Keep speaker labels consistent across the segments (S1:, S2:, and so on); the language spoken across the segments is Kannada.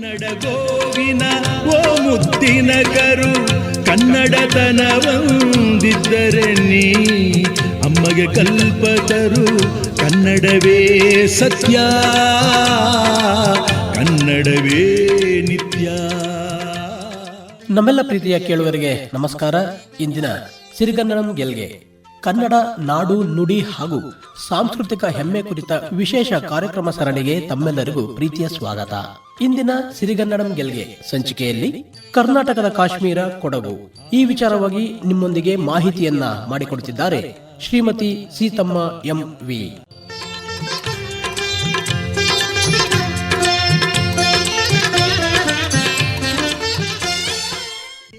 S1: ಕನ್ನಡ ಗೋವಿನ ಓ ಮುದ್ದಿನ ಕರು ಕನ್ನಡತನವಂದಿದ್ದರೆ ನೀ ಅಮ್ಮಗೆ ಕಲ್ಪತರು ಕನ್ನಡವೇ ಸತ್ಯ, ಕನ್ನಡವೇ ನಿತ್ಯ.
S2: ನಮ್ಮೆಲ್ಲ ಪ್ರೀತಿಯ ಕೇಳುವರಿಗೆ ನಮಸ್ಕಾರ. ಇಂದಿನ ಸಿರಿಗನ್ನಡಂ ಗೆಲ್ಗೆ. ಕನ್ನಡ, ನಾಡು, ನುಡಿ ಹಾಗೂ ಸಾಂಸ್ಕೃತಿಕ ಹೆಮ್ಮೆ ಕುರಿತ ವಿಶೇಷ ಕಾರ್ಯಕ್ರಮ ಸರಣಿಗೆ ತಮ್ಮೆಲ್ಲರಿಗೂ ಪ್ರೀತಿಯ ಸ್ವಾಗತ. ಇಂದಿನ ಸಿರಿಗನ್ನಡಂ ಗೆಲ್ಗೆ ಸಂಚಿಕೆಯಲ್ಲಿ ಕರ್ನಾಟಕದ ಕಾಶ್ಮೀರ ಕೊಡಗು. ಈ ವಿಚಾರವಾಗಿ ನಿಮ್ಮೊಂದಿಗೆ ಮಾಹಿತಿಯನ್ನ ಮಾಡಿಕೊಡುತ್ತಿದ್ದಾರೆ ಶ್ರೀಮತಿ ಸೀತಮ್ಮ ಎಂ ವಿ.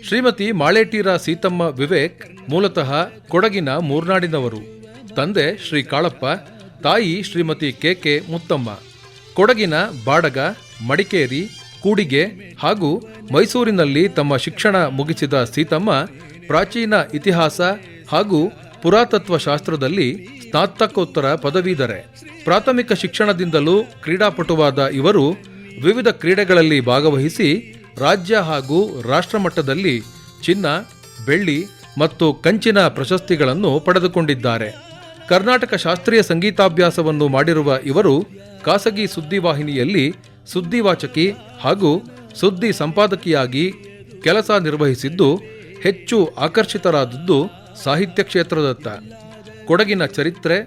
S3: ಶ್ರೀಮತಿ ಮಾಳೇಟೀರ ಸೀತಮ್ಮ ವಿವೇಕ್ ಮೂಲತಃ ಕೊಡಗಿನ ಮೂರ್ನಾಡಿನವರು. ತಂದೆ ಶ್ರೀ ಕಾಳಪ್ಪ, ತಾಯಿ ಶ್ರೀಮತಿ ಕೆ ಕೆ ಮುತ್ತಮ್ಮ. ಕೊಡಗಿನ ಬಾಡಗ, ಮಡಿಕೇರಿ, ಕೂಡಿಗೆ ಹಾಗೂ ಮೈಸೂರಿನಲ್ಲಿ ತಮ್ಮ ಶಿಕ್ಷಣ ಮುಗಿಸಿದ ಸೀತಮ್ಮ ಪ್ರಾಚೀನ ಇತಿಹಾಸ ಹಾಗೂ ಪುರಾತತ್ವ ಶಾಸ್ತ್ರದಲ್ಲಿ ಸ್ನಾತಕೋತ್ತರ ಪದವೀಧರೆ. ಪ್ರಾಥಮಿಕ ಶಿಕ್ಷಣದಿಂದಲೂ ಕ್ರೀಡಾಪಟುವಾದ ಇವರು ವಿವಿಧ ಕ್ರೀಡೆಗಳಲ್ಲಿ ಭಾಗವಹಿಸಿ ರಾಜ್ಯ ಹಾಗೂ ರಾಷ್ಟ್ರಮಟ್ಟದಲ್ಲಿ ಚಿನ್ನ, ಬೆಳ್ಳಿ ಮತ್ತು ಕಂಚಿನ ಪ್ರಶಸ್ತಿಗಳನ್ನು ಪಡೆದುಕೊಂಡಿದ್ದಾರೆ. ಕರ್ನಾಟಕ ಶಾಸ್ತ್ರೀಯ ಸಂಗೀತಾಭ್ಯಾಸವನ್ನು ಮಾಡಿರುವ ಇವರು ಖಾಸಗಿ ಸುದ್ದಿವಾಹಿನಿಯಲ್ಲಿ ಸುದ್ದಿವಾಚಕಿ ಹಾಗೂ ಸುದ್ದಿ ಸಂಪಾದಕಿಯಾಗಿ ಕೆಲಸ ನಿರ್ವಹಿಸಿದ್ದು, ಹೆಚ್ಚು ಆಕರ್ಷಿತರಾದದ್ದು ಸಾಹಿತ್ಯ ಕ್ಷೇತ್ರದತ್ತ. ಕೊಡಗಿನ ಚರಿತ್ರೆ,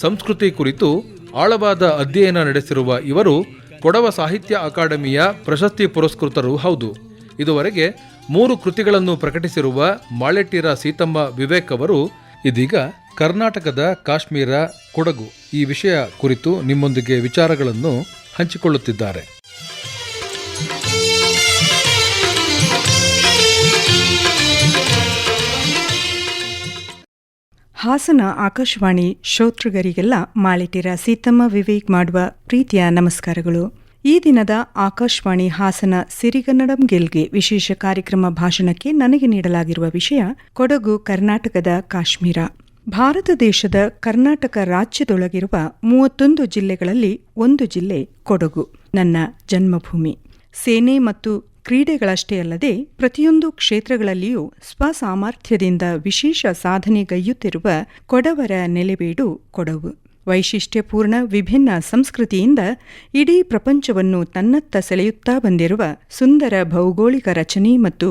S3: ಸಂಸ್ಕೃತಿ ಕುರಿತು ಆಳವಾದ ಅಧ್ಯಯನ ನಡೆಸಿರುವ ಇವರು ಕೊಡವ ಸಾಹಿತ್ಯ ಅಕಾಡೆಮಿಯ ಪ್ರಶಸ್ತಿ ಪುರಸ್ಕೃತರು ಹೌದು. ಇದುವರೆಗೆ ಮೂರು ಕೃತಿಗಳನ್ನು ಪ್ರಕಟಿಸಿರುವ ಮಾಳೆಟ್ಟಿರ ಸೀತಮ್ಮ ವಿವೇಕ್ ಅವರು, ಇದೀಗ ಕರ್ನಾಟಕದ ಕಾಶ್ಮೀರ ಕೊಡಗು ಈ ವಿಷಯ ಕುರಿತು ನಿಮ್ಮೊಂದಿಗೆ ವಿಚಾರಗಳನ್ನು ಹಂಚಿಕೊಳ್ಳುತ್ತಿದ್ದಾರೆ.
S4: ಹಾಸನ ಆಕಾಶವಾಣಿ ಶ್ರೋತೃಗರಿಗೆಲ್ಲ ಮಾಲಿಟಿರ ಸೀತಮ್ಮ ವಿವೇಕ್ ಮಾಡುವ ಪ್ರೀತಿಯ ನಮಸ್ಕಾರಗಳು. ಈ ದಿನದ ಆಕಾಶವಾಣಿ ಹಾಸನ ಸಿರಿಗನ್ನಡಂ ಗೆಲ್ಗೆ ವಿಶೇಷ ಕಾರ್ಯಕ್ರಮ ಭಾಷಣಕ್ಕೆ ನನಗೆ ನೀಡಲಾಗಿರುವ ವಿಷಯ ಕೊಡಗು ಕರ್ನಾಟಕದ ಕಾಶ್ಮೀರ. ಭಾರತ ದೇಶದ ಕರ್ನಾಟಕ ರಾಜ್ಯದೊಳಗಿರುವ ಮೂವತ್ತೊಂದು ಜಿಲ್ಲೆಗಳಲ್ಲಿ ಒಂದು ಜಿಲ್ಲೆ ಕೊಡಗು, ನನ್ನ ಜನ್ಮಭೂಮಿ. ಸೇನೆ ಮತ್ತು ಕ್ರೀಡೆಗಳಷ್ಟೇ ಅಲ್ಲದೆ ಪ್ರತಿಯೊಂದು ಕ್ಷೇತ್ರಗಳಲ್ಲಿಯೂ ಸ್ವಸಾಮರ್ಥ್ಯದಿಂದ ವಿಶೇಷ ಸಾಧನೆಗೈಯುತ್ತಿರುವ ಕೊಡವರ ನೆಲೆಬೀಡು ಕೊಡವು. ವೈಶಿಷ್ಟ್ಯಪೂರ್ಣ ವಿಭಿನ್ನ ಸಂಸ್ಕೃತಿಯಿಂದ ಇಡೀ ಪ್ರಪಂಚವನ್ನು ತನ್ನತ್ತ ಸೆಳೆಯುತ್ತಾ ಬಂದಿರುವ ಸುಂದರ ಭೌಗೋಳಿಕ ರಚನೆ ಮತ್ತು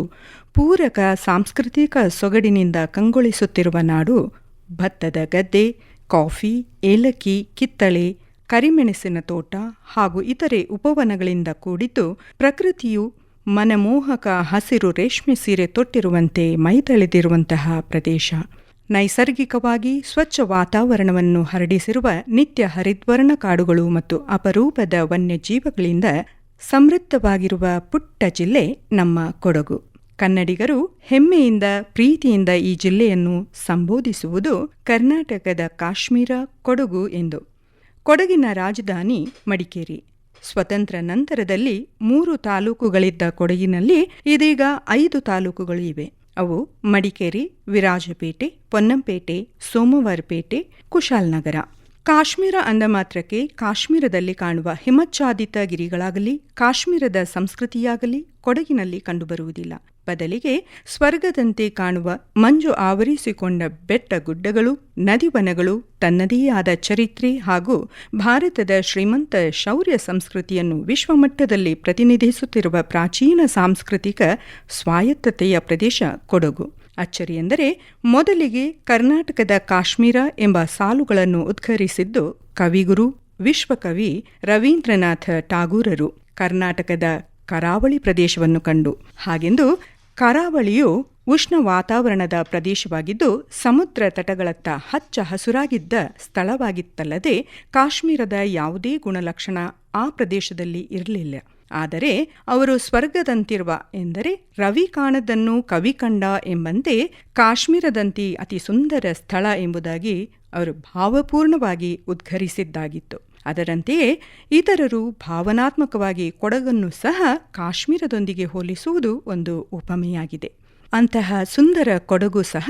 S4: ಪೂರಕ ಸಾಂಸ್ಕೃತಿಕ ಸೊಗಡಿನಿಂದ ಕಂಗೊಳಿಸುತ್ತಿರುವ ನಾಡು ಭತ್ತದ ಗದ್ದೆ, ಕಾಫಿ, ಏಲಕ್ಕಿ, ಕಿತ್ತಳೆ, ಕರಿಮೆಣಸಿನ ತೋಟ ಹಾಗೂ ಇತರೆ ಉಪವನಗಳಿಂದ ಕೂಡಿದ್ದು ಪ್ರಕೃತಿಯು ಮನಮೋಹಕ ಹಸಿರು ರೇಷ್ಮೆ ಸೀರೆ ತೊಟ್ಟಿರುವಂತೆ ಮೈತಳೆದಿರುವಂತಹ ಪ್ರದೇಶ. ನೈಸರ್ಗಿಕವಾಗಿ ಸ್ವಚ್ಛ ವಾತಾವರಣವನ್ನು ಹರಡಿಸಿರುವ ನಿತ್ಯ ಹರಿದ್ವರ್ಣ ಕಾಡುಗಳು ಮತ್ತು ಅಪರೂಪದ ವನ್ಯಜೀವಗಳಿಂದ ಸಮೃದ್ಧವಾಗಿರುವ ಪುಟ್ಟ ಜಿಲ್ಲೆ ನಮ್ಮ ಕೊಡಗು. ಕನ್ನಡಿಗರು ಹೆಮ್ಮೆಯಿಂದ, ಪ್ರೀತಿಯಿಂದ ಈ ಜಿಲ್ಲೆಯನ್ನು ಸಂಬೋಧಿಸುವುದು ಕರ್ನಾಟಕದ ಕಾಶ್ಮೀರ, ಕೊಡಗು ಎಂದು. ಕೊಡಗಿನ ರಾಜಧಾನಿ ಮಡಿಕೇರಿ. ಸ್ವತಂತ್ರ ನಂತರದಲ್ಲಿ ಮೂರು ತಾಲೂಕುಗಳಿದ್ದ ಕೊಡಗಿನಲ್ಲಿ ಇದೀಗ ಐದು ತಾಲೂಕುಗಳು ಇವೆ. ಅವು ಮಡಿಕೇರಿ, ವಿರಾಜಪೇಟೆ, ಪೊನ್ನಂಪೇಟೆ, ಸೋಮವಾರಪೇಟೆ ಕುಶಾಲನಗರ ಕಾಶ್ಮೀರ ಅಂದ ಮಾತ್ರಕ್ಕೆ ಕಾಶ್ಮೀರದಲ್ಲಿ ಕಾಣುವ ಹಿಮಚ್ಛಾದಿತ ಗಿರಿಗಳಾಗಲಿ, ಕಾಶ್ಮೀರದ ಸಂಸ್ಕೃತಿಯಾಗಲಿ ಕೊಡಗಿನಲ್ಲಿ ಕಂಡುಬರುವುದಿಲ್ಲ. ಬದಲಿಗೆ ಸ್ವರ್ಗದಂತೆ ಕಾಣುವ ಮಂಜು ಆವರಿಸಿಕೊಂಡ ಬೆಟ್ಟ ಗುಡ್ಡಗಳು ನದಿವನಗಳು ತನ್ನದೇ ಆದ ಚರಿತ್ರೆ ಹಾಗೂ ಭಾರತದ ಶ್ರೀಮಂತ ಶೌರ್ಯ ಸಂಸ್ಕೃತಿಯನ್ನು ವಿಶ್ವಮಟ್ಟದಲ್ಲಿ ಪ್ರತಿನಿಧಿಸುತ್ತಿರುವ ಪ್ರಾಚೀನ ಸಾಂಸ್ಕೃತಿಕ ಸ್ವಾಯತ್ತತೆಯ ಪ್ರದೇಶ ಕೊಡಗು. ಅಚ್ಚರಿಯೆಂದರೆ ಮೊದಲಿಗೆ ಕರ್ನಾಟಕದ ಕಾಶ್ಮೀರ ಎಂಬ ಸಾಲುಗಳನ್ನು ಉದ್ಘರಿಸಿದ್ದು ಕವಿಗುರು, ವಿಶ್ವಕವಿ ರವೀಂದ್ರನಾಥ ಟಾಗೂರರು ಕರ್ನಾಟಕದ ಕರಾವಳಿ ಪ್ರದೇಶವನ್ನು ಕಂಡು. ಹಾಗೆಂದು ಕರಾವಳಿಯು ಉಷ್ಣ ವಾತಾವರಣದ ಪ್ರದೇಶವಾಗಿದ್ದು ಸಮುದ್ರ ತಟಗಳತ್ತ ಹಚ್ಚ ಹಸುರಾಗಿದ್ದ ಸ್ಥಳವಾಗಿತ್ತಲ್ಲದೆ ಕಾಶ್ಮೀರದ ಯಾವುದೇ ಗುಣಲಕ್ಷಣ ಆ ಪ್ರದೇಶದಲ್ಲಿ ಇರಲಿಲ್ಲ. ಆದರೆ ಅವರು ಸ್ವರ್ಗದಂತಿರುವ ಎಂದರೆ ರವಿ ಕಾಣದನ್ನು ಕವಿ ಕಂಡ ಎಂಬಂತೆ ಕಾಶ್ಮೀರದಂತಿ ಅತಿ ಸುಂದರ ಸ್ಥಳ ಎಂಬುದಾಗಿ ಅವರು ಭಾವಪೂರ್ಣವಾಗಿ ಉದ್ಘರಿಸಿದ್ದಾಗಿತ್ತು. ಅದರಂತೆಯೇ ಇತರರು ಭಾವನಾತ್ಮಕವಾಗಿ ಕೊಡಗನ್ನು ಸಹ ಕಾಶ್ಮೀರದೊಂದಿಗೆ ಹೋಲಿಸುವುದು ಒಂದು ಉಪಮೆಯಾಗಿದೆ. ಅಂತಹ ಸುಂದರ ಕೊಡಗು ಸಹ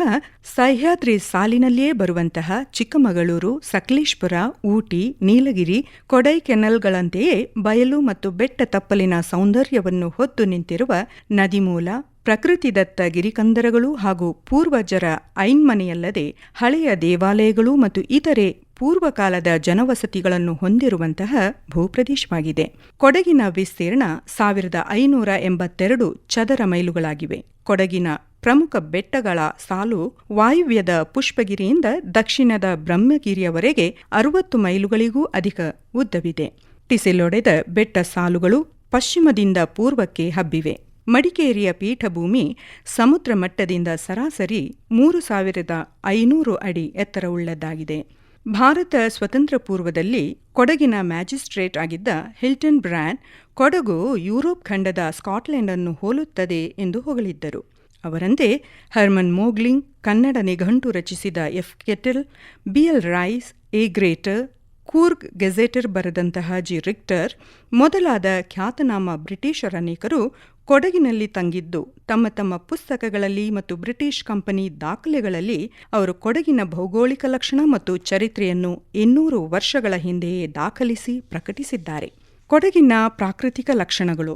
S4: ಸಹ್ಯಾದ್ರಿ ಸಾಲಿನಲ್ಲಿಯೇ ಬರುವಂತಹ ಚಿಕ್ಕಮಗಳೂರು, ಸಕಲೇಶ್ಪುರ, ಊಟಿ, ನೀಲಗಿರಿ, ಕೊಡೈಕೆನಲ್ಗಳಂತೆಯೇ ಬಯಲು ಮತ್ತು ಬೆಟ್ಟ ತಪ್ಪಲಿನ ಸೌಂದರ್ಯವನ್ನು ಹೊತ್ತು ನಿಂತಿರುವ ನದಿಮೂಲ, ಪ್ರಕೃತಿದತ್ತ ಗಿರಿಕಂದರಗಳು ಹಾಗೂ ಪೂರ್ವಜರ ಐನ್ಮನೆಯಲ್ಲದೆ ಹಳೆಯ ದೇವಾಲಯಗಳು ಮತ್ತು ಇತರೆ ಪೂರ್ವಕಾಲದ ಜನವಸತಿಗಳನ್ನು ಹೊಂದಿರುವಂತಹ ಭೂಪ್ರದೇಶವಾಗಿದೆ. ಕೊಡಗಿನ ವಿಸ್ತೀರ್ಣ ಸಾವಿರದ ಐನೂರ ಎಂಬತ್ತೆರಡು ಚದರ ಮೈಲುಗಳಾಗಿವೆ. ಕೊಡಗಿನ ಪ್ರಮುಖ ಬೆಟ್ಟಗಳ ಸಾಲು ವಾಯುವ್ಯದ ಪುಷ್ಪಗಿರಿಯಿಂದ ದಕ್ಷಿಣದ ಬ್ರಹ್ಮಗಿರಿಯವರೆಗೆ ಅರವತ್ತು ಮೈಲುಗಳಿಗೂ ಅಧಿಕ ಉದ್ದವಿದೆ. ಟಿಸಿಲೊಡೆದ ಬೆಟ್ಟ ಸಾಲುಗಳು ಪಶ್ಚಿಮದಿಂದ ಪೂರ್ವಕ್ಕೆ ಹಬ್ಬಿವೆ. ಮಡಿಕೇರಿಯ ಪೀಠಭೂಮಿ ಸಮುದ್ರ ಮಟ್ಟದಿಂದ ಸರಾಸರಿ ಮೂರು ಸಾವಿರದ ಐನೂರು ಅಡಿ ಎತ್ತರವುಳ್ಳದ್ದಾಗಿದೆ. ಭಾರತ ಸ್ವತಂತ್ರ ಪೂರ್ವದಲ್ಲಿ ಕೊಡಗಿನ ಮ್ಯಾಜಿಸ್ಟ್ರೇಟ್ ಆಗಿದ್ದ ಹಿಲ್ಟನ್ ಬ್ರ್ಯಾನ್ ಕೊಡಗು ಯುರೋಪ್ ಖಂಡದ ಸ್ಕಾಟ್ಲೆಂಡ್ ಅನ್ನು ಹೋಲುತ್ತದೆ ಎಂದು ಹೊಗಳಿದ್ದರು. ಅವರಂತೆ ಹರ್ಮನ್ ಮೋಗ್ಲಿಂಗ್, ಕನ್ನಡ ನಿಘಂಟು ರಚಿಸಿದ F Kittel B L Rice, A Graeter, Coorg gazetteer ಬರೆದಂತಹ ಜಿ ರಿಕ್ಟರ್, ಮೊದಲಾದ ಖ್ಯಾತನಾಮ ಬ್ರಿಟಿಷರ ಅನೇಕರು ಕೊಡಗಿನಲ್ಲಿ ತಂಗಿದ್ದು, ತಮ್ಮ ತಮ್ಮ ಪುಸ್ತಕಗಳಲ್ಲಿ ಮತ್ತು ಬ್ರಿಟಿಷ್ ಕಂಪನಿ ದಾಖಲೆಗಳಲ್ಲಿ ಅವರು ಕೊಡಗಿನ ಭೌಗೋಳಿಕ ಲಕ್ಷಣ ಮತ್ತು ಚರಿತ್ರೆಯನ್ನು ಇನ್ನೂರು ವರ್ಷಗಳ ಹಿಂದೆಯೇ ದಾಖಲಿಸಿ ಪ್ರಕಟಿಸಿದ್ದಾರೆ. ಕೊಡಗಿನ ಪ್ರಾಕೃತಿಕ ಲಕ್ಷಣಗಳು.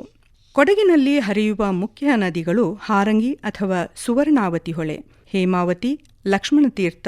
S4: ಕೊಡಗಿನಲ್ಲಿ ಹರಿಯುವ ಮುಖ್ಯ ನದಿಗಳು ಹಾರಂಗಿ ಅಥವಾ ಸುವರ್ಣಾವತಿ ಹೊಳೆ, ಹೇಮಾವತಿ, ಲಕ್ಷ್ಮಣತೀರ್ಥ,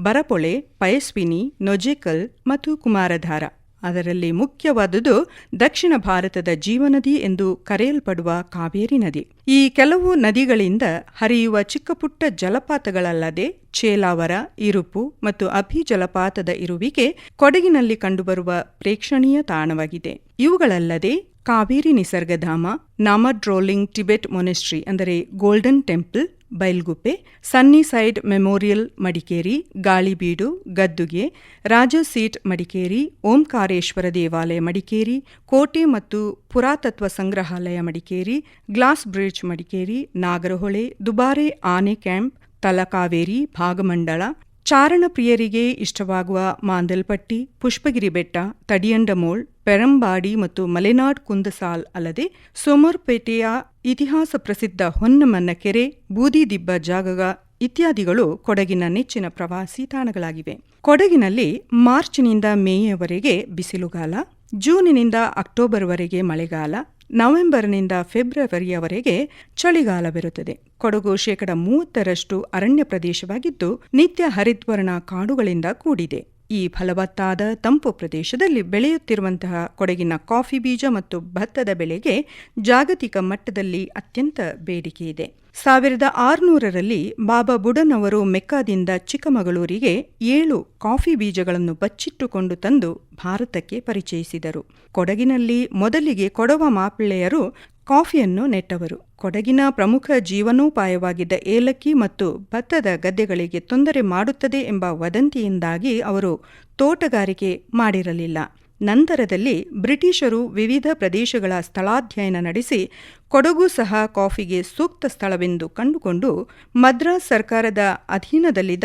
S4: ಬರಪೊಳೆ, ಪಯಸ್ವಿನಿ, ನೊಜೆಕಲ್ ಮತ್ತು ಕುಮಾರಧಾರ. ಅದರಲ್ಲಿ ಮುಖ್ಯವಾದುದು ದಕ್ಷಿಣ ಭಾರತದ ಜೀವನದಿ ಎಂದು ಕರೆಯಲ್ಪಡುವ ಕಾವೇರಿ ನದಿ. ಈ ಕೆಲವು ನದಿಗಳಿಂದ ಹರಿಯುವ ಚಿಕ್ಕಪುಟ್ಟ ಜಲಪಾತಗಳಲ್ಲದೆ ಚೇಲಾವರ, ಇರುಪು ಮತ್ತು ಅಭಿ ಜಲಪಾತದ ಇರುವಿಕೆ ಕೊಡಗಿನಲ್ಲಿ ಕಂಡುಬರುವ ಪ್ರೇಕ್ಷಣೀಯ ತಾಣವಾಗಿದೆ. ಇವುಗಳಲ್ಲದೆ ಕಾವೇರಿ ನಿಸರ್ಗಧಾಮ ನಾಮಡ್ರೋಲಿಂಗ್ ಟಿಬೆಟ್ ಮೊನೆಸ್ಟ್ರಿ ಅಂದರೆ golden temple Bylakuppe Sunnyside memorial Madikeri, Galibeedu, Gaddige, Raja seat Madikeri, Omkareshwara ದೇವಾಲಯ ಮಡಿಕೇರಿ, ಕೋಟೆ ಮತ್ತು ಪುರಾತತ್ವ ಸಂಗ್ರಹಾಲಯ ಮಡಿಕೇರಿ, ಗ್ಲಾಸ್ ಬ್ರಿಡ್ಜ್ ಮಡಿಕೇರಿ, ನಾಗರಹೊಳೆ, ದುಬಾರೆ ಆನೆ ಕ್ಯಾಂಪ್, ತಲಕಾವೇರಿ, ಭಾಗಮಂಡಳ ಚಾರಣ ಪ್ರಿಯರಿಗೆ ಇಷ್ಟವಾಗುವ ಮಾಂದಲ್ಪಟ್ಟಿ, ಪುಷ್ಪಗಿರಿ ಬೆಟ್ಟ ತಡಿಯಂಡಮೋಳ್ ಪೆರಂಬಾಡಿ ಮತ್ತು ಮಲೆನಾಡ್ ಕುಂದಸಾಲ್ ಅಲ್ಲದೆ ಸೋಮರ್ಪೇಟೆಯ ಇತಿಹಾಸ ಪ್ರಸಿದ್ಧ ಹೊನ್ನಮನ್ನ ಕೆರೆ ಬೂದಿದಿಬ್ಬ ಜಾಗಗ ಇತ್ಯಾದಿಗಳು ಕೊಡಗಿನ ನೆಚ್ಚಿನ ಪ್ರವಾಸಿ ತಾಣಗಳಾಗಿವೆ. ಕೊಡಗಿನಲ್ಲಿ ಮಾರ್ಚ್ನಿಂದ ಮೇಯವರೆಗೆ ಬಿಸಿಲುಗಾಲ, ಜೂನಿನಿಂದ ಅಕ್ಟೋಬರ್ವರೆಗೆ ಮಳೆಗಾಲ ನವೆಂಬರ್ನಿಂದ ಫೆಬ್ರವರಿಯವರೆಗೆ ಚಳಿಗಾಲವಿರುತ್ತದೆ ಕೊಡಗು ಶೇಕಡ ಮೂವತ್ತರಷ್ಟು ಅರಣ್ಯ ಪ್ರದೇಶವಾಗಿದ್ದು ನಿತ್ಯ ಹರಿದ್ವರ್ಣ ಕಾಡುಗಳಿಂದ ಕೂಡಿದೆ. ಈ ಫಲವತ್ತಾದ ತಂಪು ಪ್ರದೇಶದಲ್ಲಿ ಬೆಳೆಯುತ್ತಿರುವಂತಹ ಕೊಡಗಿನ ಕಾಫಿ ಬೀಜ ಮತ್ತು ಭತ್ತದ ಬೆಳೆಗೆ ಜಾಗತಿಕ ಮಟ್ಟದಲ್ಲಿ ಅತ್ಯಂತ ಬೇಡಿಕೆ ಇದೆ. ಸಾವಿರದ ಆರುನೂರರಲ್ಲಿ ಬಾಬಾ ಬುಡನ್ ಅವರು ಮೆಕ್ಕಾದಿಂದ ಚಿಕ್ಕಮಗಳೂರಿಗೆ ಏಳು ಕಾಫಿ ಬೀಜಗಳನ್ನು ಬಚ್ಚಿಟ್ಟುಕೊಂಡು ತಂದು ಭಾರತಕ್ಕೆ ಪರಿಚಯಿಸಿದರು. ಕೊಡಗಿನಲ್ಲಿ ಮೊದಲಿಗೆ ಕೊಡವ ಮಾಪಿಳ್ಳೆಯರು ಕಾಫಿಯನ್ನು ನೆಟ್ಟವರು. ಕೊಡಗಿನ ಪ್ರಮುಖ ಜೀವನೋಪಾಯವಾಗಿದ್ದ ಏಲಕ್ಕಿ ಮತ್ತು ಭತ್ತದ ಗದ್ದೆಗಳಿಗೆ ತೊಂದರೆ ಮಾಡುತ್ತದೆ ಎಂಬ ವದಂತಿಯಿಂದಾಗಿ ಅವರು ತೋಟಗಾರಿಕೆ ಮಾಡಿರಲಿಲ್ಲ. ನಂತರದಲ್ಲಿ ಬ್ರಿಟಿಷರು ವಿವಿಧ ಪ್ರದೇಶಗಳ ಸ್ಥಳಾಧ್ಯಯನ ನಡೆಸಿ ಕೊಡಗು ಸಹ ಕಾಫಿಗೆ ಸೂಕ್ತ ಸ್ಥಳವೆಂದು ಕಂಡುಕೊಂಡು ಮದ್ರಾಸ್ ಸರ್ಕಾರದ ಅಧೀನದಲ್ಲಿದ್ದ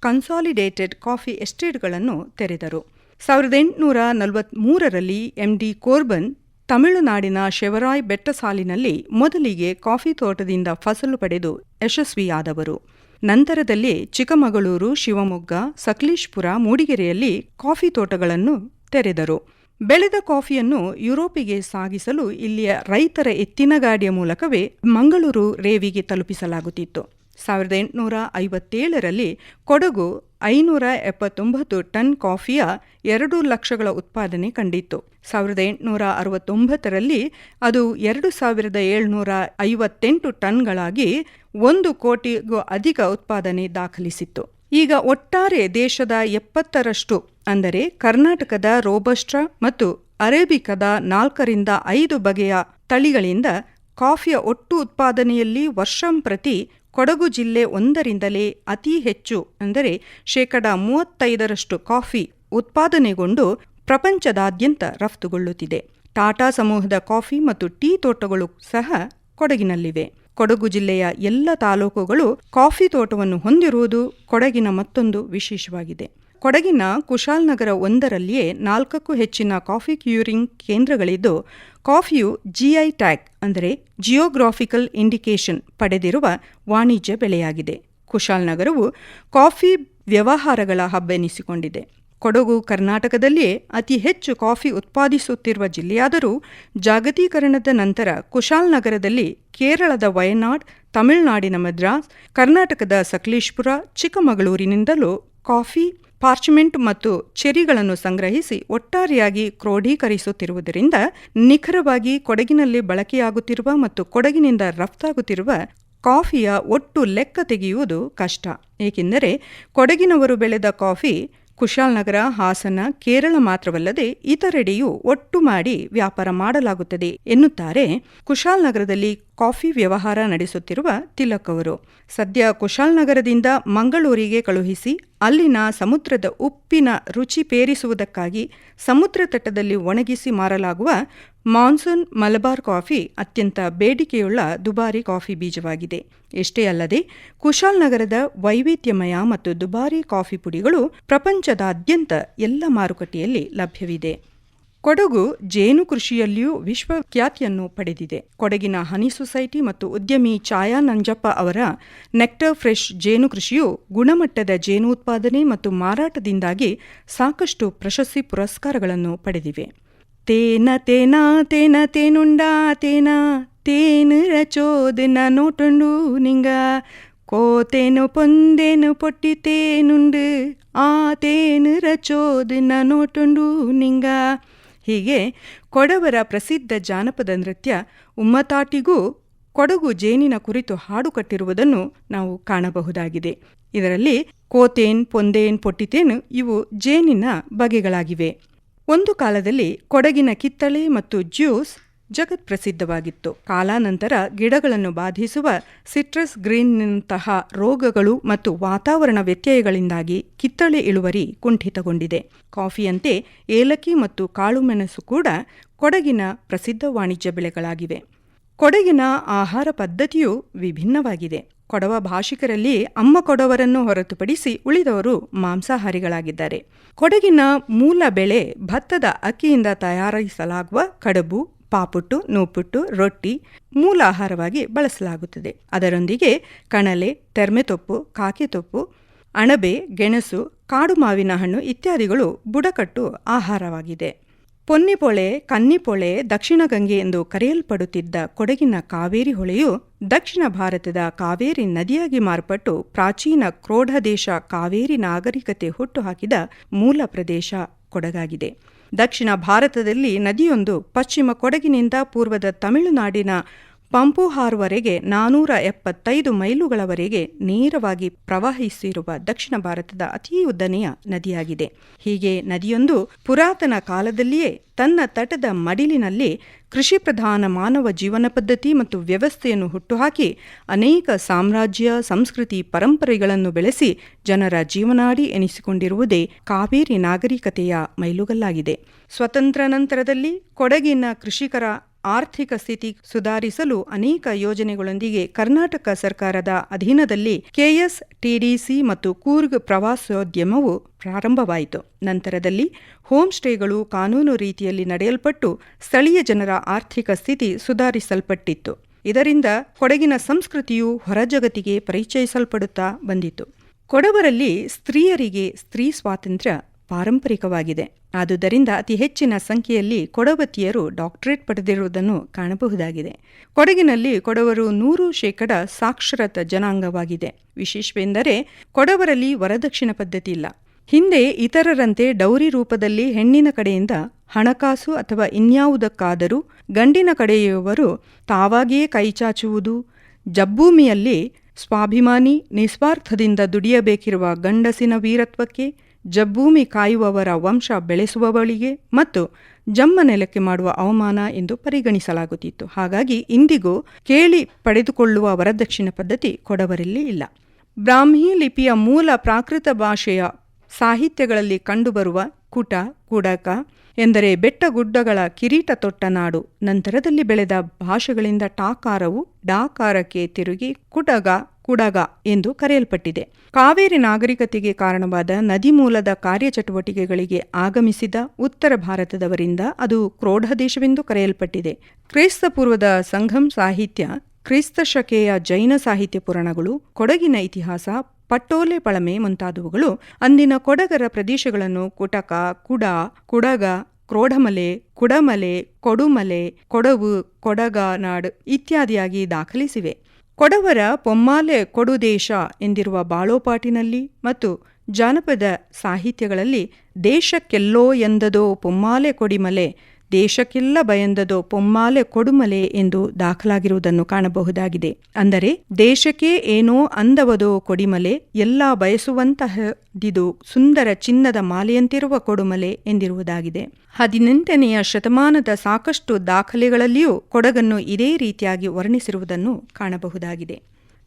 S4: ಕನ್ಸಾಲಿಡೇಟೆಡ್ ಕಾಫಿ ಎಸ್ಟೇಟ್ಗಳನ್ನು ತೆರೆದರು. ಸಾವಿರದ ಎಂಟುನೂರ ನಲವತ್ಮೂರರಲ್ಲಿ ಎಂಡಿ ಕೋರ್ಬನ್ ತಮಿಳುನಾಡಿನ ಶೆವರಾಯ್ ಬೆಟ್ಟಸಾಲಿನಲ್ಲಿ ಮೊದಲಿಗೆ ಕಾಫಿ ತೋಟದಿಂದ ಫಸಲು ಪಡೆದು ಯಶಸ್ವಿಯಾದವರು. ನಂತರದಲ್ಲಿ ಚಿಕ್ಕಮಗಳೂರು, ಶಿವಮೊಗ್ಗ, ಸಕಲೇಶ್ಪುರ, ಮೂಡಿಗೆರೆಯಲ್ಲಿ ಕಾಫಿ ತೋಟಗಳನ್ನು ತೆರೆದರು. ಬೆಳೆದ ಕಾಫಿಯನ್ನು ಯುರೋಪಿಗೆ ಸಾಗಿಸಲು ಇಲ್ಲಿಯ ರೈತರ ಎತ್ತಿನ ಗಾಡಿಯ ಮೂಲಕವೇ ಮಂಗಳೂರು ರೇವಿಗೆ ತಲುಪಿಸಲಾಗುತ್ತಿತ್ತು. ಸಾವಿರದ ಎಂಟುನೂರ ಐವತ್ತೇಳರಲ್ಲಿ ಕೊಡಗು ಐನೂರ ಎಪ್ಪತ್ತೊಂಬತ್ತು ಟನ್ ಕಾಫಿಯ ಎರಡು ಲಕ್ಷಗಳ ಉತ್ಪಾದನೆ ಕಂಡಿತ್ತು. ಸಾವಿರದ ಎಂಟುನೂರ ಅರವತ್ತೊಂಬತ್ತರಲ್ಲಿ ಅದು ಎರಡು ಸಾವಿರದ ಏಳ್ನೂರ ಐವತ್ತೆಂಟು ಟನ್ಗಳಾಗಿ ಒಂದು ಕೋಟಿಗೂ ಅಧಿಕ ಉತ್ಪಾದನೆ ದಾಖಲಿಸಿತ್ತು. ಈಗ ಒಟ್ಟಾರೆ ದೇಶದ ಎಪ್ಪತ್ತರಷ್ಟು, ಅಂದರೆ ಕರ್ನಾಟಕದ ರೋಬಸ್ಟ್ರಾ ಮತ್ತು ಅರೇಬಿಕದ ನಾಲ್ಕರಿಂದ ಐದು ಬಗೆಯ ತಳಿಗಳಿಂದ ಕಾಫಿಯ ಒಟ್ಟು ಉತ್ಪಾದನೆಯಲ್ಲಿ ವರ್ಷಂಪ್ರತಿ ಕೊಡಗು ಜಿಲ್ಲೆ ಒಂದರಿಂದಲೇ ಅತಿ ಹೆಚ್ಚು, ಅಂದರೆ ಶೇಕಡ ಮೂವತ್ತೈದರಷ್ಟು ಕಾಫಿ ಉತ್ಪಾದನೆಗೊಂಡು ಪ್ರಪಂಚದಾದ್ಯಂತ ರಫ್ತುಗೊಳ್ಳುತ್ತಿದೆ. ಟಾಟಾ ಸಮೂಹದ ಕಾಫಿ ಮತ್ತು ಟೀ ತೋಟಗಳು ಸಹ ಕೊಡಗಿನಲ್ಲಿವೆ. ಕೊಡಗು ಜಿಲ್ಲೆಯ ಎಲ್ಲ ತಾಲೂಕುಗಳು ಕಾಫಿ ತೋಟವನ್ನು ಹೊಂದಿರುವುದು ಕೊಡಗಿನ ಮತ್ತೊಂದು ವಿಶೇಷವಾಗಿದೆ. ಕೊಡಗಿನ ಕುಶಾಲ್ನಗರ ಒಂದರಲ್ಲಿಯೇ ನಾಲ್ಕಕ್ಕೂ ಹೆಚ್ಚಿನ ಕಾಫಿ ಕ್ಯೂರಿಂಗ್ ಕೇಂದ್ರಗಳಿದ್ದು, ಕಾಫಿಯು ಜಿಐ ಟ್ಯಾಗ್ ಅಂದರೆ ಜಿಯೋಗ್ರಾಫಿಕಲ್ ಇಂಡಿಕೇಶನ್ ಪಡೆದಿರುವ ವಾಣಿಜ್ಯ ಬೆಳೆಯಾಗಿದೆ. ಕುಶಾಲ್ನಗರವು ಕಾಫಿ ವ್ಯವಹಾರಗಳ ಹಬ್ಬೆನಿಸಿಕೊಂಡಿದೆ. ಕೊಡಗು, ಕರ್ನಾಟಕದಲ್ಲಿಯೇ ಅತಿ ಹೆಚ್ಚು ಕಾಫಿ ಉತ್ಪಾದಿಸುತ್ತಿರುವ ಜಿಲ್ಲೆಯಾದರೂ ಜಾಗತೀಕರಣದ ನಂತರ ಕುಶಾಲ್ನಗರದಲ್ಲಿ ಕೇರಳದ ವಯನಾಡ್, ತಮಿಳುನಾಡಿನ ಮದ್ರಾಸ್, ಕರ್ನಾಟಕದ ಸಕಲೇಶ್ಪುರ, ಚಿಕ್ಕಮಗಳೂರಿನಿಂದಲೂ ಕಾಫಿ ಪಾರ್ಚ್ಮೆಂಟ್ ಮತ್ತು ಚೆರಿಗಳನ್ನು ಸಂಗ್ರಹಿಸಿ ಒಟ್ಟಾರೆಯಾಗಿ ಕ್ರೋಢೀಕರಿಸುತ್ತಿರುವುದರಿಂದ ನಿಖರವಾಗಿ ಕೊಡಗಿನಲ್ಲಿ ಬಳಕೆಯಾಗುತ್ತಿರುವ ಮತ್ತು ಕೊಡಗಿನಿಂದ ರಫ್ತಾಗುತ್ತಿರುವ ಕಾಫಿಯ ಒಟ್ಟು ಲೆಕ್ಕ ತೆಗೆಯುವುದು ಕಷ್ಟ. ಏಕೆಂದರೆ ಕೊಡಗಿನವರು ಬೆಳೆದ ಕಾಫಿ ಕುಶಾಲ್ನಗರ ಹಾಸನ ಕೇರಳ ಮಾತ್ರವಲ್ಲದೆ ಇತರೆಡೆಯೂ ಒಟ್ಟು ಮಾಡಿ ವ್ಯಾಪಾರ ಮಾಡಲಾಗುತ್ತದೆ ಎನ್ನುತ್ತಾರೆ ಕುಶಾಲನಗರದಲ್ಲಿ ಕಾಫಿ ವ್ಯವಹಾರ ನಡೆಸುತ್ತಿರುವ ತಿಲಕ್ ಅವರು. ಸದ್ಯ ಕುಶಾಲನಗರದಿಂದ ಮಂಗಳೂರಿಗೆ ಕಳುಹಿಸಿ ಅಲ್ಲಿನ ಸಮುದ್ರದ ಉಪ್ಪಿನ ರುಚಿ ಪೇರಿಸುವುದಕ್ಕಾಗಿ ಸಮುದ್ರ ತಟದಲ್ಲಿ ಒಣಗಿಸಿ ಮಾರಲಾಗುವ ಮಾನ್ಸೂನ್ ಮಲಬಾರ್ ಕಾಫಿ ಅತ್ಯಂತ ಬೇಡಿಕೆಯುಳ್ಳ ದುಬಾರಿ ಕಾಫಿ ಬೀಜವಾಗಿದೆ. ಎಷ್ಟೇ ಅಲ್ಲದೆ ಕುಶಾಲ್ನಗರದ ವೈವಿಧ್ಯಮಯ ಮತ್ತು ದುಬಾರಿ ಕಾಫಿ ಪುಡಿಗಳು ಪ್ರಪಂಚದಾದ್ಯಂತ ಎಲ್ಲ ಮಾರುಕಟ್ಟೆಯಲ್ಲಿ ಲಭ್ಯವಿದೆ. ಕೊಡಗು ಜೇನು ಕೃಷಿಯಲ್ಲಿಯೂ ವಿಶ್ವಖ್ಯಾತಿಯನ್ನು ಪಡೆದಿದೆ. ಕೊಡಗಿನ ಹನಿ ಸೊಸೈಟಿ ಮತ್ತು ಉದ್ಯಮಿ ಛಾಯಾ ನಂಜಪ್ಪ ಅವರ ನೆಕ್ಟರ್ ಫ್ರೆಶ್ ಜೇನು ಕೃಷಿಯು ಗುಣಮಟ್ಟದ ಜೇನು ಉತ್ಪಾದನೆ ಮತ್ತು ಮಾರಾಟದಿಂದಾಗಿ ಸಾಕಷ್ಟು ಪ್ರಶಸ್ತಿ ಪುರಸ್ಕಾರಗಳನ್ನು ಪಡೆದಿವೆ. ತೇನ ತೇನ ತೇನ ತೇನುಂಡಾ ತೇನಾ ತೇನು ರಚೋದನ ನೋಟುಂಡು ನಿಂಗ. ಕೋತೇನು ಪೊಂದೇನು ಪೊಟ್ಟಿ ತೇನುಂಡು ಆ ತೇನು ರಚೋದನ ನೋಟುಂಡು ನಿಂಗ. ಹೀಗೆ ಕೊಡವರ ಪ್ರಸಿದ್ಧ ಜಾನಪದ ನೃತ್ಯ ಉಮ್ಮತಾಟಿಗೂ ಕೊಡಗು ಜೇನಿನ ಕುರಿತು ಹಾಡು ಕಟ್ಟಿರುವುದನ್ನು ನಾವು ಕಾಣಬಹುದಾಗಿದೆ. ಇದರಲ್ಲಿ ಕೋತೇನ್ ಪೊಂದೇನ್ ಪೊಟ್ಟಿತೇನು ಇವು ಜೇನಿನ ಬಗೆಗಳಾಗಿವೆ. ಒಂದು ಕಾಲದಲ್ಲಿ ಕೊಡಗಿನ ಕಿತ್ತಳೆ ಮತ್ತು ಜ್ಯೂಸ್ ಜಗತ್ಪ್ರಸಿದ್ಧವಾಗಿತ್ತು ಕಾಲಾನಂತರ ಗಿಡಗಳನ್ನು ಬಾಧಿಸುವ ಸಿಟ್ರಸ್ ಗ್ರೀನ್ನಂತಹ ರೋಗಗಳು ಮತ್ತು ವಾತಾವರಣ ವ್ಯತ್ಯಯಗಳಿಂದಾಗಿ ಕಿತ್ತಳೆ ಇಳುವರಿ ಕುಂಠಿತಗೊಂಡಿದೆ. ಕಾಫಿಯಂತೆ ಏಲಕ್ಕಿ ಮತ್ತು ಕಾಳುಮೆಣಸು ಕೂಡ ಕೊಡಗಿನ ಪ್ರಸಿದ್ಧ ವಾಣಿಜ್ಯ ಬೆಳೆಗಳಾಗಿವೆ. ಕೊಡಗಿನ ಆಹಾರ ಪದ್ಧತಿಯು ವಿಭಿನ್ನವಾಗಿದೆ. ಕೊಡವ ಭಾಷಿಕರಲ್ಲಿ ಅಮ್ಮ ಕೊಡವರನ್ನು ಹೊರತುಪಡಿಸಿ ಉಳಿದವರು ಮಾಂಸಾಹಾರಿಗಳಾಗಿದ್ದಾರೆ. ಕೊಡಗಿನ ಮೂಲ ಬೆಳೆ ಭತ್ತದ ಅಕ್ಕಿಯಿಂದ ತಯಾರಿಸಲಾಗುವ ಕಡಬು, ಪಾಪುಟ್ಟು, ನೂಪುಟ್ಟು, ರೊಟ್ಟಿ ಮೂಲ ಆಹಾರವಾಗಿ ಬಳಸಲಾಗುತ್ತದೆ. ಅದರೊಂದಿಗೆ ಕಣಲೆ, ತೆರ್ಮೆತೊಪ್ಪು, ಕಾಕಿತೊಪ್ಪು, ಅಣಬೆ, ಗೆಣಸು ಕಾಡು ಮಾವಿನ ಹಣ್ಣು ಇತ್ಯಾದಿಗಳು ಬುಡಕಟ್ಟು ಆಹಾರವಾಗಿದೆ. ಪೊನ್ನಿಪೊಳೆ, ಕನ್ನಿಪೊಳೆ, ದಕ್ಷಿಣ ಗಂಗೆ ಎಂದು ಕರೆಯಲ್ಪಡುತ್ತಿದ್ದ ಕೊಡಗಿನ ಕಾವೇರಿ ಹೊಳೆಯು ದಕ್ಷಿಣ ಭಾರತದ ಕಾವೇರಿ ನದಿಯಾಗಿ ಮಾರ್ಪಟ್ಟು ಪ್ರಾಚೀನ ಕ್ರೋಢ ದೇಶ ಕಾವೇರಿ ನಾಗರಿಕತೆ ಹುಟ್ಟುಹಾಕಿದ ಮೂಲ ಪ್ರದೇಶ ಕೊಡಗಾಗಿದೆ. ದಕ್ಷಿಣ ಭಾರತದಲ್ಲಿ ನದಿಯೊಂದು ಪಶ್ಚಿಮ ಕೊಡಗಿನಿಂದ ಪೂರ್ವದ ತಮಿಳುನಾಡಿನ ಪಂಪುಹಾರ್ವರೆಗೆ ನಾನೂರ ಎಪ್ಪತ್ತೈದು ಮೈಲುಗಳವರೆಗೆ ನೇರವಾಗಿ ಪ್ರವಹಿಸಿರುವ ದಕ್ಷಿಣ ಭಾರತದ ಅತಿ ಉದ್ದನೆಯ ನದಿಯಾಗಿದೆ. ಹೀಗೆ ನದಿಯೊಂದು ಪುರಾತನ ಕಾಲದಲ್ಲಿಯೇ ತನ್ನ ತಟದ ಮಡಿಲಿನಲ್ಲಿ ಕೃಷಿ ಪ್ರಧಾನ ಮಾನವ ಜೀವನ ಪದ್ಧತಿ ಮತ್ತು ವ್ಯವಸ್ಥೆಯನ್ನು ಹುಟ್ಟುಹಾಕಿ ಅನೇಕ ಸಾಮ್ರಾಜ್ಯ, ಸಂಸ್ಕೃತಿ, ಪರಂಪರೆಗಳನ್ನು ಬೆಳೆಸಿ ಜನರ ಜೀವನಾಡಿ ಎನಿಸಿಕೊಂಡಿರುವುದೇ ಕಾವೇರಿ ನಾಗರಿಕತೆಯ ಮೈಲುಗಲ್ಲಾಗಿದೆ. ಸ್ವತಂತ್ರ ನಂತರದಲ್ಲಿ ಕೊಡಗಿನ ಕೃಷಿಕರ ಆರ್ಥಿಕ ಸ್ಥಿತಿ ಸುಧಾರಿಸಲು ಅನೇಕ ಯೋಜನೆಗಳೊಂದಿಗೆ ಕರ್ನಾಟಕ ಸರ್ಕಾರದ ಅಧೀನದಲ್ಲಿ ಕೆಎಸ್ ಟಿಡಿಸಿ ಮತ್ತು ಕೂರ್ಗ್ ಪ್ರವಾಸೋದ್ಯಮವು ಪ್ರಾರಂಭವಾಯಿತು. ನಂತರದಲ್ಲಿ ಹೋಮ್ ಸ್ಟೇಗಳು ಕಾನೂನು ರೀತಿಯಲ್ಲಿ ನಡೆಯಲ್ಪಟ್ಟು ಸ್ಥಳೀಯ ಜನರ ಆರ್ಥಿಕ ಸ್ಥಿತಿ ಸುಧಾರಿಸಲ್ಪಟ್ಟಿತ್ತು. ಇದರಿಂದ ಕೊಡಗಿನ ಸಂಸ್ಕೃತಿಯು ಹೊರಜಗತ್ತಿಗೆ ಪರಿಚಯಿಸಲ್ಪಡುತ್ತಾ ಬಂದಿತು. ಕೊಡವರಲ್ಲಿ ಸ್ತ್ರೀಯರಿಗೆ ಸ್ತ್ರೀ ಸ್ವಾತಂತ್ರ್ಯ ಪಾರಂಪರಿಕವಾಗಿದೆ. ಆದುದರಿಂದ ಅತಿ ಹೆಚ್ಚಿನ ಸಂಖ್ಯೆಯಲ್ಲಿ ಕೊಡವತಿಯರು ಡಾಕ್ಟರೇಟ್ ಪಡೆದಿರುವುದನ್ನು ಕಾಣಬಹುದಾಗಿದೆ. ಕೊಡಗಿನಲ್ಲಿ ಕೊಡವರು ನೂರು ಶೇಕಡ ಸಾಕ್ಷರತ ಜನಾಂಗವಾಗಿದೆ. ವಿಶೇಷವೆಂದರೆ ಕೊಡವರಲ್ಲಿ ವರದಕ್ಷಿಣ ಪದ್ಧತಿ ಇಲ್ಲ. ಹಿಂದೆ ಇತರರಂತೆ ಡೌರಿ ರೂಪದಲ್ಲಿ ಹೆಣ್ಣಿನ ಕಡೆಯಿಂದ ಹಣಕಾಸು ಅಥವಾ ಇನ್ಯಾವುದಕ್ಕಾದರೂ ಗಂಡಿನ ಕಡೆಯವರು ತಾವಾಗಿಯೇ ಕೈಚಾಚುವುದು ಜಬ್ಬೂಮಿಯಲ್ಲಿ ಸ್ವಾಭಿಮಾನಿ ನಿಸ್ವಾರ್ಥದಿಂದ ದುಡಿಯಬೇಕಿರುವ ಗಂಡಸಿನ ವೀರತ್ವಕ್ಕೆ ಜಬ್ಬೂಮಿ ಕಾಯುವವರ ವಂಶ ಬೆಳೆಸುವವಳಿಗೆ ಮತ್ತು ಜಮ್ಮ ನೆಲಕ್ಕೆ ಮಾಡುವ ಅವಮಾನ ಎಂದು ಪರಿಗಣಿಸಲಾಗುತ್ತಿತ್ತು. ಹಾಗಾಗಿ ಇಂದಿಗೂ ಕೇಳಿ ಪಡೆದುಕೊಳ್ಳುವ ವರದಕ್ಷಿಣ ಪದ್ಧತಿ ಕೊಡವರಲ್ಲಿ ಇಲ್ಲ. ಬ್ರಾಹ್ಮಿ ಲಿಪಿಯ ಮೂಲ ಪ್ರಾಕೃತ ಭಾಷೆಯ ಸಾಹಿತ್ಯಗಳಲ್ಲಿ ಕಂಡುಬರುವ ಕುಟ, ಕುಡಕ ಎಂದರೆ ಬೆಟ್ಟ ಗುಡ್ಡಗಳ ಕಿರೀಟ ತೊಟ್ಟ ನಾಡು, ನಂತರದಲ್ಲಿ ಬೆಳೆದ ಭಾಷೆಗಳಿಂದ ಟಾಕಾರವು ಡಾಕಾರಕ್ಕೆ ತಿರುಗಿ ಕುಟಗ ಕುಡಗ ಎಂದು ಕರೆಯಲ್ಪಟ್ಟಿದೆ. ಕಾವೇರಿ ನಾಗರಿಕತೆಗೆ ಕಾರಣವಾದ ನದಿ ಮೂಲದ ಕಾರ್ಯಚಟುವಟಿಕೆಗಳಿಗೆ ಆಗಮಿಸಿದ ಉತ್ತರ ಭಾರತದವರಿಂದ ಅದು ಕ್ರೋಢ ದೇಶವೆಂದು ಕರೆಯಲ್ಪಟ್ಟಿದೆ. ಕ್ರೈಸ್ತ ಪೂರ್ವದ ಸಂಘಂ ಸಾಹಿತ್ಯ, ಕ್ರಿಸ್ತ ಶಕೆಯ ಜೈನ ಸಾಹಿತ್ಯ ಪುರಾಣಗಳು, ಕೊಡಗಿನ ಇತಿಹಾಸ, ಪಟ್ಟೋಲೆ ಪಳಮೆ ಮುಂತಾದವುಗಳು ಅಂದಿನ ಕೊಡಗರ ಪ್ರದೇಶಗಳನ್ನು ಕುಟಕ, ಕುಡ, ಕುಡಗ, ಕ್ರೋಢಮಲೆ, ಕುಡಮಲೆ, ಕೊಡುಮಲೆ ಕೊಡವು ಕೊಡಗನಾಡ್ ಇತ್ಯಾದಿಯಾಗಿ ದಾಖಲಿಸಿವೆ. ಕೊಡವರ ಪೊಮ್ಮಾಲೆ ಕೊಡುದೇಶ ಎಂದಿರುವ ಬಾಳೋಪಾಟಿನಲ್ಲಿ ಮತ್ತು ಜಾನಪದ ಸಾಹಿತ್ಯಗಳಲ್ಲಿ ದೇಶಕ್ಕೆಲ್ಲೋ ಎಂದದೋ ಪೊಮ್ಮಾಲೆ ಕೊಡಿಮಲೆ ದೇಶಕ್ಕೆಲ್ಲ ಬಯಂದದೋ ಪೊಮ್ಮಾಲೆ ಕೊಡುಮಲೆ ಎಂದು ದಾಖಲಾಗಿರುವುದನ್ನು ಕಾಣಬಹುದಾಗಿದೆ. ಅಂದರೆ ದೇಶಕ್ಕೆ ಏನೋ ಅಂದವದೋ ಕೊಡಿಮಲೆ, ಎಲ್ಲ ಬಯಸುವಂತಹದಿದು ಸುಂದರ ಚಿನ್ನದ ಮಾಲೆಯಂತಿರುವ ಕೊಡುಮಲೆ ಎಂದಿರುವುದಾಗಿದೆ. ಹದಿನೆಂಟನೆಯ ಶತಮಾನದ ಸಾಕಷ್ಟು ದಾಖಲೆಗಳಲ್ಲಿಯೂ ಕೊಡಗನ್ನು ಇದೇ ರೀತಿಯಾಗಿ ವರ್ಣಿಸಿರುವುದನ್ನು ಕಾಣಬಹುದಾಗಿದೆ.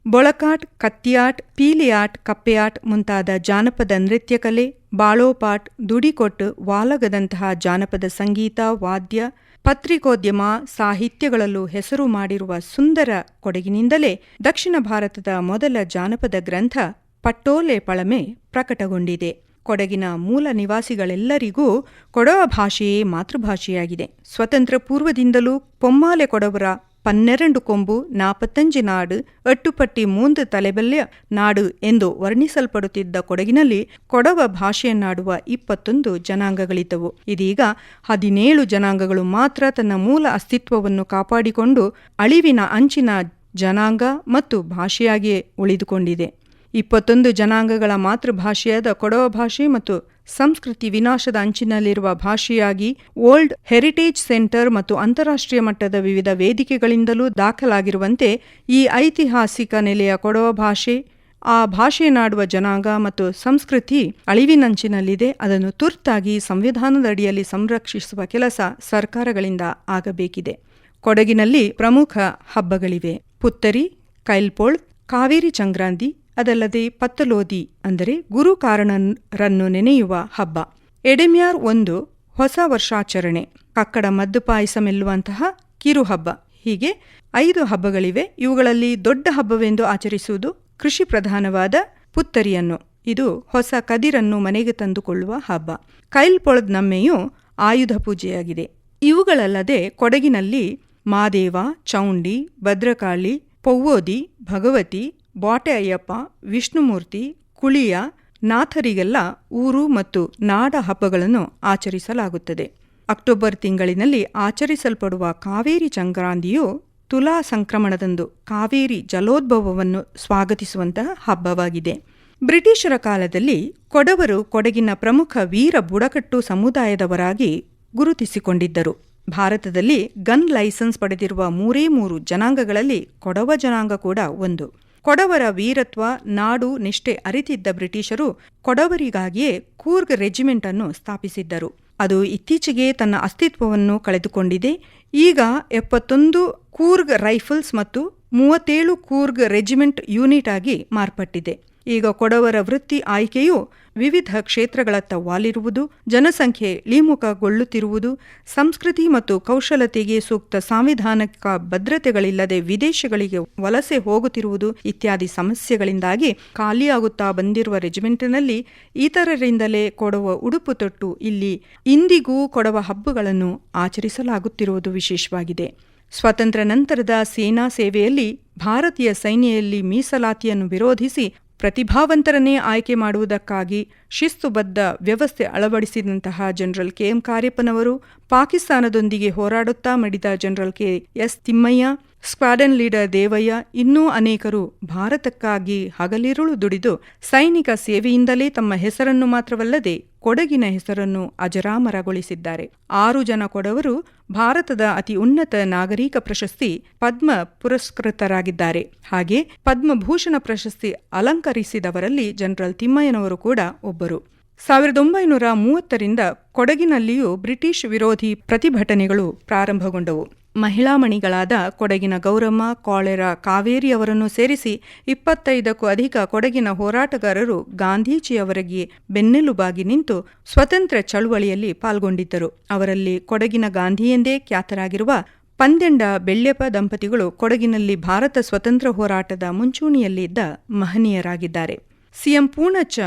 S4: ಬೊಳಕಾಟ್, ಕತ್ತಿಯಾಟ್, ಪೀಲಿಯಾಟ್, ಕಪ್ಪೆಯಾಟ್ ಮುಂತಾದ ಜಾನಪದ ನೃತ್ಯ ಕಲೆ, ಬಾಳೋಪಾಟ್ ದುಡಿಕೊಟ್ಟು ವಾಲಗದಂತಹ ಜಾನಪದ ಸಂಗೀತ, ವಾದ್ಯ, ಪತ್ರಿಕೋದ್ಯಮ ಸಾಹಿತ್ಯಗಳಲ್ಲೂ ಹೆಸರು ಮಾಡಿರುವ ಸುಂದರ ಕೊಡಗಿನಿಂದಲೇ ದಕ್ಷಿಣ ಭಾರತದ ಮೊದಲ ಜಾನಪದ ಗ್ರಂಥ ಪಟ್ಟೋಲೆ ಪಳಮೆ ಪ್ರಕಟಗೊಂಡಿದೆ. ಕೊಡಗಿನ ಮೂಲ ನಿವಾಸಿಗಳೆಲ್ಲರಿಗೂ ಕೊಡವ ಭಾಷೆಯೇ ಮಾತೃಭಾಷೆಯಾಗಿದೆ. ಸ್ವತಂತ್ರ ಪೂರ್ವದಿಂದಲೂ ಪೊಮ್ಮಾಲೆ ಕೊಡವರ ಪನ್ನೆರಡು ಕೊಂಬು ನಾಪತ್ತಂಜಿ ನಾಡು ಅಟ್ಟುಪಟ್ಟಿ ಮೂಂದು ತಲೆಬಲ್ಯ ನಾಡು ಎಂದು ವರ್ಣಿಸಲ್ಪಡುತ್ತಿದ್ದ ಕೊಡಗಿನಲ್ಲಿ ಕೊಡವ ಭಾಷೆಯನ್ನಾಡುವ ಇಪ್ಪತ್ತೊಂದು ಜನಾಂಗಗಳಿದ್ದವು ಇದೀಗ ಹದಿನೇಳು ಜನಾಂಗಗಳು ಮಾತ್ರ ತನ್ನ ಮೂಲ ಅಸ್ತಿತ್ವವನ್ನು ಕಾಪಾಡಿಕೊಂಡು ಅಳಿವಿನ ಅಂಚಿನ ಜನಾಂಗ ಮತ್ತು ಭಾಷೆಯಾಗಿಯೇ ಉಳಿದುಕೊಂಡಿದೆ ಇಪ್ಪತ್ತೊಂದು ಜನಾಂಗಗಳ ಮಾತೃಭಾಷೆಯಾದ ಕೊಡವ ಭಾಷೆ ಮತ್ತು ಸಂಸ್ಕೃತಿ ವಿನಾಶದ ಅಂಚಿನಲ್ಲಿರುವ ಭಾಷೆಯಾಗಿ ಓಲ್ಡ್ ಹೆರಿಟೇಜ್ ಸೆಂಟರ್ ಮತ್ತು ಅಂತಾರಾಷ್ಟ್ರೀಯ ಮಟ್ಟದ ವಿವಿಧ ವೇದಿಕೆಗಳಿಂದಲೂ ದಾಖಲಾಗಿರುವಂತೆ ಈ ಐತಿಹಾಸಿಕ ನೆಲೆಯ ಕೊಡವ ಭಾಷೆ, ಆ ಭಾಷೆಯನ್ನಾಡುವ ಜನಾಂಗ ಮತ್ತು ಸಂಸ್ಕೃತಿ ಅಳಿವಿನಂಚಿನಲ್ಲಿದೆ. ಅದನ್ನು ತುರ್ತಾಗಿ ಸಂವಿಧಾನದಡಿಯಲ್ಲಿ ಸಂರಕ್ಷಿಸುವ ಕೆಲಸ ಸರ್ಕಾರಗಳಿಂದ ಆಗಬೇಕಿದೆ. ಕೊಡಗಿನಲ್ಲಿ ಪ್ರಮುಖ ಹಬ್ಬಗಳಿವೆ. ಪುತ್ತರಿ, ಕೈಲ್ಪೋಳ್, ಕಾವೇರಿ ಸಂಕ್ರಾಂತಿ ಅದಲ್ಲದೆ ಪತ್ತಲೋದಿ ಅಂದರೆ ಗುರು ಕಾರಣರನ್ನು ನೆನೆಯುವ ಹಬ್ಬ. ಎಡೆಮ್ಯಾರ್ ಒಂದು ಹೊಸ ವರ್ಷಾಚರಣೆ. ಕಕ್ಕಡ ಮದ್ದು ಪಾಯಸ ಮೆಲ್ಲುವಂತಹ ಕಿರು ಹಬ್ಬ. ಹೀಗೆ ಐದು ಹಬ್ಬಗಳಿವೆ. ಇವುಗಳಲ್ಲಿ ದೊಡ್ಡ ಹಬ್ಬವೆಂದು ಆಚರಿಸುವುದು ಕೃಷಿ ಪ್ರಧಾನವಾದ ಪುತ್ತರಿಯನ್ನು. ಇದು ಹೊಸ ಕದಿರನ್ನು ಮನೆಗೆ ತಂದುಕೊಳ್ಳುವ ಹಬ್ಬ. ಕೈಲ್ಪೊಳದ್ ನಮ್ಮೆಯು ಆಯುಧ ಪೂಜೆಯಾಗಿದೆ. ಇವುಗಳಲ್ಲದೆ ಕೊಡಗಿನಲ್ಲಿ ಮಾದೇವ, ಚೌಂಡಿ, ಭದ್ರಕಾಳಿ ಪೊವ್ವೋದಿ ಭಗವತಿ ಬಾಟೆ ಅಯ್ಯಪ್ಪ ವಿಷ್ಣುಮೂರ್ತಿ, ಕುಳಿಯ, ನಾಥರಿಗೆಲ್ಲ ಊರು ಮತ್ತು ನಾಡ ಹಬ್ಬಗಳನ್ನು ಆಚರಿಸಲಾಗುತ್ತದೆ. ಅಕ್ಟೋಬರ್ ತಿಂಗಳಿನಲ್ಲಿ ಆಚರಿಸಲ್ಪಡುವ ಕಾವೇರಿ ಸಂಕ್ರಾಂತಿಯು ತುಲಾ ಸಂಕ್ರಮಣದಂದು ಕಾವೇರಿ ಜಲೋದ್ಭವವನ್ನು ಸ್ವಾಗತಿಸುವಂತಹ ಹಬ್ಬವಾಗಿದೆ. ಬ್ರಿಟಿಷರ ಕಾಲದಲ್ಲಿ ಕೊಡವರು ಕೊಡಗಿನ ಪ್ರಮುಖ ವೀರ ಬುಡಕಟ್ಟು ಸಮುದಾಯದವರಾಗಿ ಗುರುತಿಸಿಕೊಂಡಿದ್ದರು. ಭಾರತದಲ್ಲಿ ಗನ್ ಲೈಸೆನ್ಸ್ ಪಡೆದಿರುವ ಮೂರೇ ಮೂರು ಜನಾಂಗಗಳಲ್ಲಿ ಕೊಡವ ಜನಾಂಗ ಕೂಡ ಒಂದು. ಕೊಡವರ ವೀರತ್ವ, ನಾಡು ನಿಷ್ಠೆ ಅರಿತಿದ್ದ ಬ್ರಿಟಿಷರು ಕೊಡವರಿಗಾಗಿಯೇ ಕೂರ್ಗ್ ರೆಜಿಮೆಂಟ್ ಅನ್ನು ಸ್ಥಾಪಿಸಿದ್ದರು. ಅದು ಇತ್ತೀಚೆಗೆ ತನ್ನ ಅಸ್ತಿತ್ವವನ್ನು ಕಳೆದುಕೊಂಡಿದೆ. ಈಗ ಎಪ್ಪತ್ತೊಂದು ಕೂರ್ಗ್ ರೈಫಲ್ಸ್ ಮತ್ತು ಮೂವತ್ತೇಳು ಕೂರ್ಗ್ ರೆಜಿಮೆಂಟ್ ಯೂನಿಟ್ ಆಗಿ ಮಾರ್ಪಟ್ಟಿದೆ. ಈಗ ಕೊಡವರ ವೃತ್ತಿ ಆಯ್ಕೆಯು ವಿವಿಧ ಕ್ಷೇತ್ರಗಳತ್ತ ವಾಲಿರುವುದು, ಜನಸಂಖ್ಯೆ ಇಳಿಮುಖಗೊಳ್ಳುತ್ತಿರುವುದು, ಸಂಸ್ಕೃತಿ ಮತ್ತು ಕೌಶಲತೆಗೆ ಸೂಕ್ತ ಸಾಂವಿಧಾನಿಕ ಭದ್ರತೆಗಳಿಲ್ಲದೆ ವಿದೇಶಗಳಿಗೆ ವಲಸೆ ಹೋಗುತ್ತಿರುವುದು ಇತ್ಯಾದಿ ಸಮಸ್ಯೆಗಳಿಂದಾಗಿ ಖಾಲಿಯಾಗುತ್ತಾ ಬಂದಿರುವ ರೆಜಿಮೆಂಟ್ನಲ್ಲಿ ಇತರರಿಂದಲೇ ಕೊಡುವ ಉಡುಪು ತೊಟ್ಟು ಇಲ್ಲಿ ಇಂದಿಗೂ ಕೊಡವ ಹಬ್ಬಗಳನ್ನು ಆಚರಿಸಲಾಗುತ್ತಿರುವುದು ವಿಶೇಷವಾಗಿದೆ. ಸ್ವಾತಂತ್ರ್ಯ ನಂತರದ ಸೇನಾ ಸೇವೆಯಲ್ಲಿ ಭಾರತೀಯ ಸೈನ್ಯದಲ್ಲಿ ಮೀಸಲಾತಿಯನ್ನು ವಿರೋಧಿಸಿ ಪ್ರತಿಭಾವಂತರನ್ನೇ ಆಯ್ಕೆ ಮಾಡುವುದಕ್ಕಾಗಿ ಶಿಸ್ತುಬದ್ಧ ವ್ಯವಸ್ಥೆ ಅಳವಡಿಸಿದಂತಹ ಜನರಲ್ ಕೆ ಎಂ ಕಾರ್ಯಪ್ಪನವರು ಪಾಕಿಸ್ತಾನದೊಂದಿಗೆ ಹೋರಾಡುತ್ತಾ ಮಡಿದ general K S Thimmayya, squadron leader Devaiah, ಇನ್ನೂ ಅನೇಕರು ಭಾರತಕ್ಕಾಗಿ ಹಗಲಿರುಳು ದುಡಿದು ಸೈನಿಕ ಸೇವೆಯಿಂದಲೇ ತಮ್ಮ ಹೆಸರನ್ನು ಮಾತ್ರವಲ್ಲದೆ ಕೊಡಗಿನ ಹೆಸರನ್ನು ಅಜರಾಮರಗೊಳಿಸಿದ್ದಾರೆ. ಆರು ಜನ ಕೊಡವರು ಭಾರತದ ಅತಿ ಉನ್ನತ ನಾಗರಿಕ ಪ್ರಶಸ್ತಿ ಪದ್ಮ ಪುರಸ್ಕೃತರಾಗಿದ್ದಾರೆ. ಹಾಗೆ ಪದ್ಮಭೂಷಣ ಪ್ರಶಸ್ತಿ ಅಲಂಕರಿಸಿದವರಲ್ಲಿ ಜನರಲ್ ತಿಮ್ಮಯ್ಯನವರು ಕೂಡ ಒಬ್ಬರು. ಸಾವಿರದ ಒಂಬೈನೂರ ಮೂವತ್ತರಿಂದ ಕೊಡಗಿನಲ್ಲಿಯೂ ಬ್ರಿಟಿಷ್ ವಿರೋಧಿ ಪ್ರತಿಭಟನೆಗಳು ಪ್ರಾರಂಭಗೊಂಡವು. ಮಹಿಳಾ ಮಣಿಗಳಾದ ಕೊಡಗಿನ ಗೌರಮ್ಮ, ಕಾಳೆರ ಕಾವೇರಿಯವರನ್ನು ಸೇರಿಸಿ ಇಪ್ಪತ್ತೈದಕ್ಕೂ ಅಧಿಕ ಕೊಡಗಿನ ಹೋರಾಟಗಾರರು ಗಾಂಧೀಜಿಯವರಿಗೆ ಬೆನ್ನೆಲುಬಾಗಿ ನಿಂತು ಸ್ವತಂತ್ರ ಚಳುವಳಿಯಲ್ಲಿ ಪಾಲ್ಗೊಂಡಿದ್ದರು. ಅವರಲ್ಲಿ ಕೊಡಗಿನ ಗಾಂಧಿ ಎಂದೇ ಖ್ಯಾತರಾಗಿರುವ ಪಂದೆಂಡ ಬೆಳ್ಯಪ್ಪ ದಂಪತಿಗಳು ಕೊಡಗಿನಲ್ಲಿ ಭಾರತ ಸ್ವತಂತ್ರ ಹೋರಾಟದ ಮುಂಚೂಣಿಯಲ್ಲಿದ್ದ ಮಹನೀಯರಾಗಿದ್ದಾರೆ. ಸಿಎಂ ಪೂರ್ಣಚ್ಚ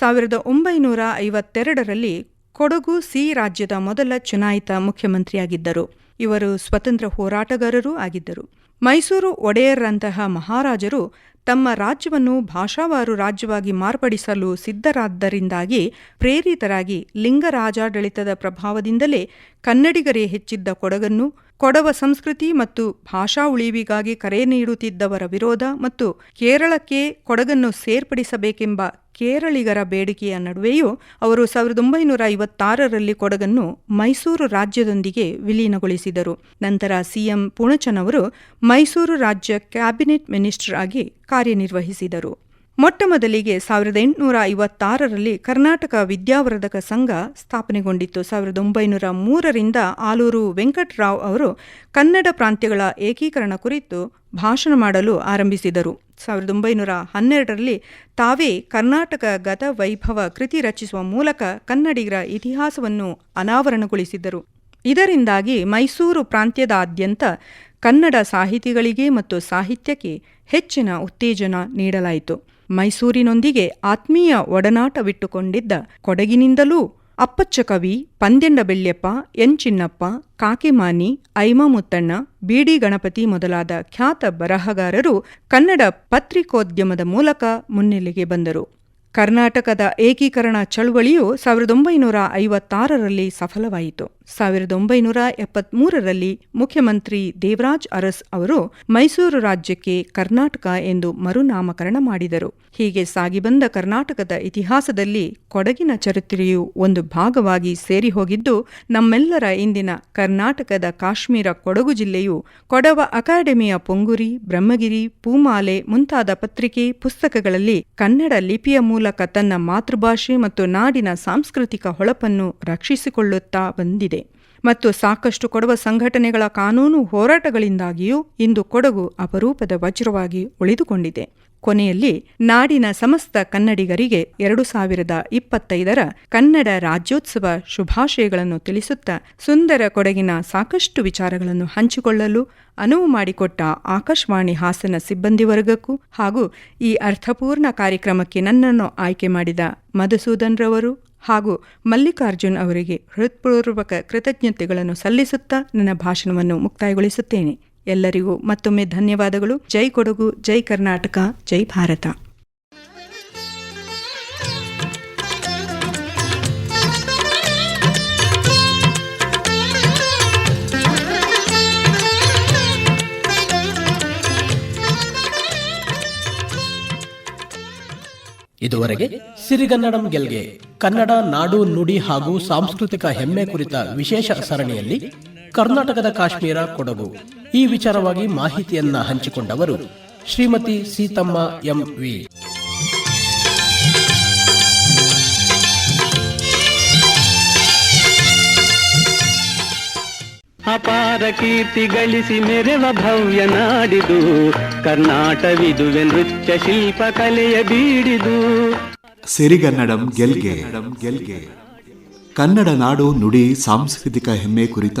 S4: ಸಾವಿರದ ಒಂಬೈನೂರ ಐವತ್ತೆರಡರಲ್ಲಿ ಕೊಡಗು ಸಿ ರಾಜ್ಯದ ಮೊದಲ ಚುನಾಯಿತ ಮುಖ್ಯಮಂತ್ರಿಯಾಗಿದ್ದರು. ಇವರು ಸ್ವತಂತ್ರ ಹೋರಾಟಗಾರರೂ ಆಗಿದ್ದರು. ಮೈಸೂರು ಒಡೆಯರ್ರಂತಹ ಮಹಾರಾಜರು ತಮ್ಮ ರಾಜ್ಯವನ್ನು ಭಾಷಾವಾರು ರಾಜ್ಯವಾಗಿ ಮಾರ್ಪಡಿಸಲು ಸಿದ್ಧರಾದ್ದರಿಂದಾಗಿ ಪ್ರೇರಿತರಾಗಿ ಲಿಂಗರಾಜಾಡಳಿತದ ಪ್ರಭಾವದಿಂದಲೇ ಕನ್ನಡಿಗರೇ ಹೆಚ್ಚಿದ್ದ ಕೊಡಗನ್ನು, ಕೊಡವ ಸಂಸ್ಕೃತಿ ಮತ್ತು ಭಾಷಾ ಉಳಿವಿಗಾಗಿ ಕರೆ ನೀಡುತ್ತಿದ್ದವರ ವಿರೋಧ ಮತ್ತು ಕೇರಳಕ್ಕೆ ಕೊಡಗನ್ನು ಸೇರ್ಪಡಿಸಬೇಕೆಂಬ ಕೇರಳಿಗರ ಬೇಡಿಕೆಯ ನಡುವೆಯೂ ಅವರು ಸಾವಿರದ ಒಂಬೈನೂರ ಐವತ್ತಾರರಲ್ಲಿ ಕೊಡಗನ್ನು ಮೈಸೂರು ರಾಜ್ಯದೊಂದಿಗೆ ವಿಲೀನಗೊಳಿಸಿದರು. ನಂತರ ಸಿಎಂ ಪುಣಚನವರು ಮೈಸೂರು ರಾಜ್ಯ ಕ್ಯಾಬಿನೆಟ್ ಮಿನಿಸ್ಟರ್ ಆಗಿ ಕಾರ್ಯನಿರ್ವಹಿಸಿದರು. ಮೊಟ್ಟಮೊದಲಿಗೆ ಸಾವಿರದ ಎಂಟುನೂರ ಐವತ್ತಾರರಲ್ಲಿ ಕರ್ನಾಟಕ ವಿದ್ಯಾವರ್ಧಕ ಸಂಘ ಸ್ಥಾಪನೆಗೊಂಡಿತ್ತು. ಸಾವಿರದ ಒಂಬೈನೂರ ಮೂರರಿಂದ ಆಲೂರು ವೆಂಕಟರಾವ್ ಅವರು ಕನ್ನಡ ಪ್ರಾಂತ್ಯಗಳ ಏಕೀಕರಣ ಕುರಿತು ಭಾಷಣ ಮಾಡಲು ಆರಂಭಿಸಿದರು. ಸಾವಿರದ ಒಂಬೈನೂರ ಹನ್ನೆರಡರಲ್ಲಿ ತಾವೇ ಕರ್ನಾಟಕ ಗತ ವೈಭವ ಕೃತಿ ರಚಿಸುವ ಮೂಲಕ ಕನ್ನಡಿಗರ ಇತಿಹಾಸವನ್ನು ಅನಾವರಣಗೊಳಿಸಿದರು ಇದರಿಂದಾಗಿ ಮೈಸೂರು ಪ್ರಾಂತ್ಯದಾದ್ಯಂತ ಕನ್ನಡ ಸಾಹಿತಿಗಳಿಗೆ ಮತ್ತು ಸಾಹಿತ್ಯಕ್ಕೆ ಹೆಚ್ಚಿನ ಉತ್ತೇಜನ ನೀಡಲಾಯಿತು. ಮೈಸೂರಿನೊಂದಿಗೆ ಆತ್ಮೀಯ ಒಡನಾಟವಿಟ್ಟುಕೊಂಡಿದ್ದ ಕೊಡಗಿನಿಂದಲೂ Appachcha Kavi Pandanda Belliappa, N. Chinnappa, Kakimani, Aima Muttanna B D Ganapathi ಮೊದಲಾದ ಖ್ಯಾತ ಬರಹಗಾರರು ಕನ್ನಡ ಪತ್ರಿಕೋದ್ಯಮದ ಮೂಲಕ ಮುನ್ನೆಲೆಗೆ ಬಂದರು. ಕರ್ನಾಟಕದ ಏಕೀಕರಣ ಚಳುವಳಿಯು ಸಾವಿರದ ಒಂಬೈನೂರ ಐವತ್ತಾರರಲ್ಲಿ ಸಫಲವಾಯಿತು. ಸಾವಿರದ ಒಂಬೈನೂರ ಎಪ್ಪತ್ಮೂರರಲ್ಲಿ ಮುಖ್ಯಮಂತ್ರಿ ದೇವರಾಜ್ ಅರಸ್ ಅವರು ಮೈಸೂರು ರಾಜ್ಯಕ್ಕೆ ಕರ್ನಾಟಕ ಎಂದು ಮರುನಾಮಕರಣ ಮಾಡಿದರು. ಹೀಗೆ ಸಾಗಿಬಂದ ಕರ್ನಾಟಕದ ಇತಿಹಾಸದಲ್ಲಿ ಕೊಡಗಿನ ಚರಿತ್ರೆಯು ಒಂದು ಭಾಗವಾಗಿ ಸೇರಿ ಹೋಗಿದ್ದು, ನಮ್ಮೆಲ್ಲರ ಇಂದಿನ ಕರ್ನಾಟಕದ ಕಾಶ್ಮೀರ ಕೊಡಗು ಜಿಲ್ಲೆಯು ಕೊಡವ ಅಕಾಡೆಮಿಯ ಪೊಂಗುರಿ, ಬ್ರಹ್ಮಗಿರಿ, ಪೂಮಾಲೆ ಮುಂತಾದ ಪತ್ರಿಕೆ, ಪುಸ್ತಕಗಳಲ್ಲಿ ಕನ್ನಡ ಲಿಪಿಯ ಮೂಲಕ ತನ್ನ ಮಾತೃಭಾಷೆ ಮತ್ತು ನಾಡಿನ ಸಾಂಸ್ಕೃತಿಕ ಹೊಳಪನ್ನು ರಕ್ಷಿಸಿಕೊಳ್ಳುತ್ತಾ ಬಂದಿದೆ. ಮತ್ತು ಸಾಕಷ್ಟು ಕೊಡವ ಸಂಘಟನೆಗಳ ಕಾನೂನು ಹೋರಾಟಗಳಿಂದಾಗಿಯೂ ಇಂದು ಕೊಡಗು ಅಪರೂಪದ ವಜ್ರವಾಗಿ ಉಳಿದುಕೊಂಡಿದೆ. ಕೊನೆಯಲ್ಲಿ ನಾಡಿನ ಸಮಸ್ತ ಕನ್ನಡಿಗರಿಗೆ ಎರಡು ಸಾವಿರದ ಇಪ್ಪತ್ತೈದರ ಕನ್ನಡ ರಾಜ್ಯೋತ್ಸವ ಶುಭಾಶಯಗಳನ್ನು ತಿಳಿಸುತ್ತಾ ಸುಂದರ ಕೊಡಗಿನ ಸಾಕಷ್ಟು ವಿಚಾರಗಳನ್ನು ಹಂಚಿಕೊಳ್ಳಲು ಅನುವು ಮಾಡಿಕೊಟ್ಟ ಆಕಾಶವಾಣಿ ಹಾಸನ ಸಿಬ್ಬಂದಿ ವರ್ಗಕ್ಕೂ ಹಾಗೂ ಈ ಅರ್ಥಪೂರ್ಣ ಕಾರ್ಯಕ್ರಮಕ್ಕೆ ನನ್ನನ್ನು ಆಯ್ಕೆ ಮಾಡಿದ ಮಧುಸೂದನ್ ರವರು ಹಾಗೂ ಮಲ್ಲಿಕಾರ್ಜುನ್ ಅವರಿಗೆ ಹೃತ್ಪೂರ್ವಕ ಕೃತಜ್ಞತೆಗಳನ್ನು ಸಲ್ಲಿಸುತ್ತಾ ನನ್ನ ಭಾಷಣವನ್ನು ಮುಕ್ತಾಯಗೊಳಿಸುತ್ತೇನೆ. ಎಲ್ಲರಿಗೂ ಮತ್ತೊಮ್ಮೆ ಧನ್ಯವಾದಗಳು. ಜೈ ಕೊಡಗು, ಜೈ ಕರ್ನಾಟಕ, ಜೈ ಭಾರತ.
S2: ಇದುವರೆಗೆ ಸಿರಿಗನ್ನಡಂ ಗೆಲ್ಗೆ ಕನ್ನಡ ನಾಡು ನುಡಿ ಹಾಗೂ ಸಾಂಸ್ಕೃತಿಕ ಹೆಮ್ಮೆ ಕುರಿತ ವಿಶೇಷ ಸರಣಿಯಲ್ಲಿ ಕರ್ನಾಟಕದ ಕಾಶ್ಮೀರ ಕೊಡಗು. ಈ ವಿಚಾರವಾಗಿ ಮಾಹಿತಿಯನ್ನ ಹಂಚಿಕೊಂಡವರು ಶ್ರೀಮತಿ ಸೀತಮ್ಮ ಎಂ ವಿ.
S5: ಅಪಾರ ಕೀರ್ತಿ ಗಳಿಸಿ ಮೆರೆವ ಭವ್ಯ ನಾಡಿದು. ಕರ್ನಾಟವಿದುವೆ ನೃತ್ಯ ಶಿಲ್ಪ ಕಲೆಯ ಬೀಡಿದು.
S6: ಸಿರಿಗನ್ನಡಂ ಗೆಲ್ಗೆ ಗೆಲ್ಗೆ. ಕನ್ನಡ ನಾಡು ನುಡಿ ಸಾಂಸ್ಕೃತಿಕ ಹೆಮ್ಮೆ ಕುರಿತ